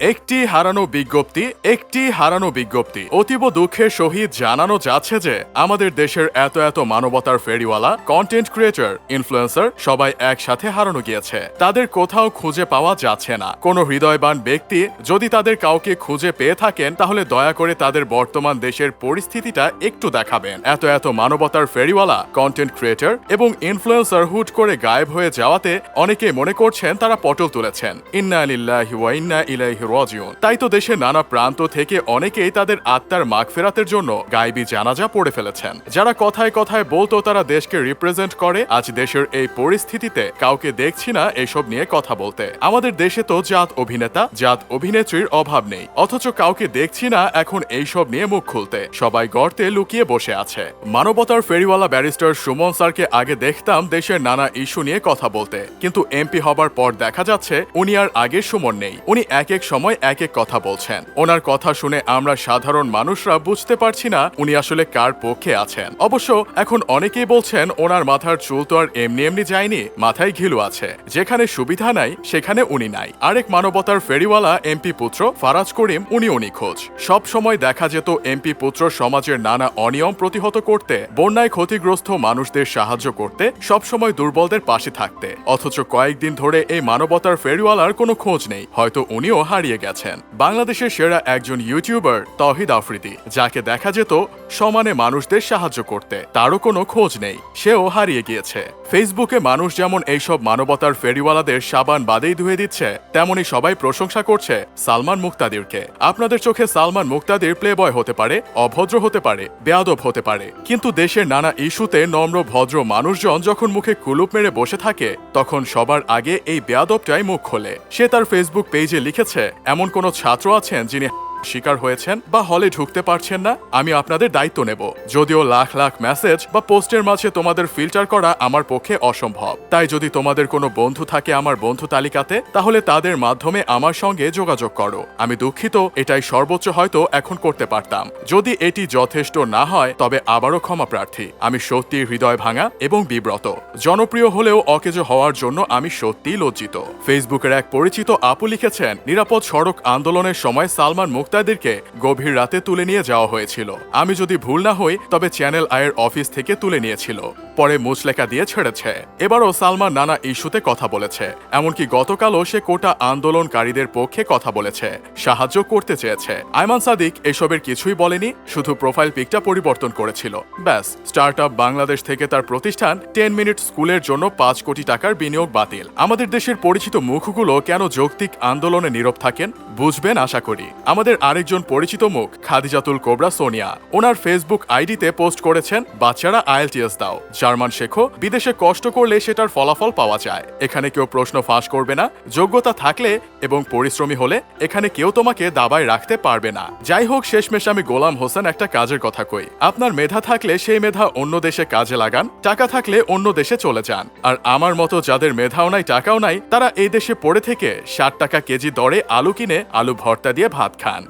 একটি হারানো বিজ্ঞপ্তি, একটি হারানো বিজ্ঞপ্তি। অতীব দুঃখের সহিত জানানো যাচ্ছে যে, আমাদের দেশের এত এত মানবতার ফেরিওয়ালা কন্টেন্ট ক্রিয়েটর ইনফ্লুয়েন্সার সবাই একসাথে হারানো গিয়েছে। তাদের কোথাও খুঁজে পাওয়া যাচ্ছে না। কোনো হৃদয়বান ব্যক্তি যদি তাদের কাউকে খুঁজে পেয়ে থাকেন, তাহলে দয়া করে তাদের বর্তমান দেশের পরিস্থিতিটা একটু দেখাবেন। এত এত মানবতার ফেরিওয়ালা কন্টেন্ট ক্রিয়েটর এবং ইনফ্লুয়েন্সার হুট করে গায়েব হয়ে যাওয়াতে অনেকে মনে করছেন তারা পটল তুলেছেন। ইন্না লিল্লাহি ওয়া ইন্না ইলাইহি রাজিউন তাই তো দেশের নানা প্রান্ত থেকে অনেকেই তাদের আত্মার মাগফিরাতের জন্য গায়েবী জানাজা পড়ে ফেলেছেন। যারা কথায় কথায় বলতো তারা দেশকে রিপ্রেজেন্ট করে, আজ দেশের এই পরিস্থিতিতে কাউকে দেখছি না এসব নিয়ে কথা বলতে। আমাদের দেশে তো জাত অভিনেতা, জাত অভিনেত্রীর অভাব নেই। অথচ কাউকে দেখছি না এখন এইসব নিয়ে মুখ খুলতে। সবাই গর্তে লুকিয়ে বসে আছে। মানবতার ফেরিওয়ালা ব্যারিস্টার সুমন স্যারকে আগে দেখতাম দেশের নানা ইস্যু নিয়ে কথা বলতে। কিন্তু এমপি হবার পর দেখা যাচ্ছে, উনি আর আগের সুমন নেই। উনি এক এক সময় এক এক কথা বলছেন। ওনার কথা শুনে আমরা সাধারণ মানুষরা বুঝতে পারছি না উনি আসলে কার পক্ষে আছেন। অবশ্য এখন অনেকেই বলছেন ওনার মাথার চুল তো আর এমনি এমনি যায়নি, মাথায় ঘিলু আছে। যেখানে সুবিধা নাই, সেখানে উনি নাই। আরেক মানবতার ফেরিওয়ালা এমপি পুত্র ফারাজ করিম উনি উনি খোঁজ সব সময় দেখা যেত এমপি পুত্র সমাজের নানা অনিয়ম প্রতিহত করতে, বন্যায় ক্ষতিগ্রস্ত মানুষদের সাহায্য করতে, সব সময় দুর্বলদের পাশে থাকতে। অথচ কয়েকদিন ধরে এই মানবতার ফেরিওয়ালার কোনো খোঁজ নেই। হয়তো উনিও হারিয়ে গেছেন। বাংলাদেশের সেরা একজন ইউটিউবার তহিদ আফ্রিদি, যাকে দেখা যেত সমানে মানুষদের সাহায্য করতে। তারও কোনো খোঁজ নেই, সেও হারিয়ে গিয়েছে। ফেসবুকে মানুষ যেমন এইসব মানবতার ফেরিওয়ালাদের সাবান বাদেই ধুয়ে দিচ্ছে, তেমনি সবাই প্রশংসা করছে সালমান মুক্তাদিরকে। আপনাদের চোখে সালমান মুক্তাদির প্লে বয় হতে পারে, অভদ্র হতে পারে, বেয়াদব হতে পারে। কিন্তু দেশের নানা ইস্যুতে নম্র, ভদ্র মানুষজন যখন মুখে কুলুপ মেরে বসে থাকে, তখন সবার আগে এই বেয়াদবটাই মুখ খোলে। সে তার ফেসবুক পেজে লিখেছে এমন কোনো ছাত্র আছেন যিনি শিকার হয়েছেন বা হলে ঢুকতে পারছেন না, আমি আপনাদের দায়িত্ব নেব। যদিও লাখ লাখ মেসেজ বা পোস্টের মাঝে তোমাদের ফিল্টার করা আমার পক্ষে অসম্ভব। তাই যদি তোমাদের কোনো বন্ধু থাকে আমার বন্ধু তালিকাতে, তাহলে তাদের মাধ্যমে আমার সঙ্গে যোগাযোগ করো। আমি দুঃখিত, এটাই সর্বোচ্চ হয়তো এখন করতে পারতাম। যদি এটি যথেষ্ট না হয়, তবে আবারও ক্ষমা প্রার্থী। আমি সত্যি হৃদয় ভাঙা এবং বিব্রত। জনপ্রিয় হলেও অকেজো হওয়ার জন্য আমি সত্যিই লজ্জিত। ফেসবুকের এক পরিচিত আপু লিখেছেন, নিরাপদ সড়ক আন্দোলনের সময় সালমান মুক্তাদিরকে গভীর রাতে তুলে নিয়ে যাওয়া হয়েছিল। আমি যদি ভুল না হই, তবে চ্যানেল আয়ের অফিস থেকে তুলে নিয়েছিল। পরে মুচলেখা দিয়ে ছেড়েছে। এবারও সালমান নানা ইস্যুতে কথা বলেছে। এমনকি গতকালও সে কোটা আন্দোলনকারীদের পক্ষে কথা বলেছে। সাহায্য করতে চেয়েছে। আইমান সাদিক এসবের কিছুই বলেনি, শুধু প্রোফাইল পিকটা পরিবর্তন করেছিল। ব্যাস স্টার্ট বাংলাদেশ থেকে তার প্রতিষ্ঠান টেন মিনিট স্কুলের জন্য পাঁচ কোটি টাকার বিনিয়োগ বাতিল। আমাদের দেশের পরিচিত মুখগুলো কেন যৌক্তিক আন্দোলনে নীরব থাকেন, বুঝবেন আশা করি। আমাদের আরেকজন পরিচিত মুখ, খাদিজাতুল কোবরা সোনিয়া। ওনার ফেসবুক আইডিতে পোস্ট করেছেন, বাচ্চারা আইএলটিএস দাও জার্মান শেখো, বিদেশে কষ্ট করলে সেটার ফলাফল পাওয়া যায়। এখানে কেউ প্রশ্ন ফাঁস করবে না, যোগ্যতা থাকলে এবং পরিশ্রমী হলে এখানে কেউ তোমাকে দাবায় রাখতে পারবে না। যাই হোক, শেষমেশ আমি গোলাম হোসেন একটা কাজের কথা কই। আপনার মেধা থাকলে সেই মেধা অন্য দেশে কাজে লাগান, টাকা থাকলে অন্য দেশে চলে যান। আর আমার মতো যাদের মেধাও নাই, টাকাও নাই, তারা এই দেশে পড়ে থেকে ষাট টাকা কেজি দরে আলু কিনে আলু ভর্তা দিয়ে ভাত খান।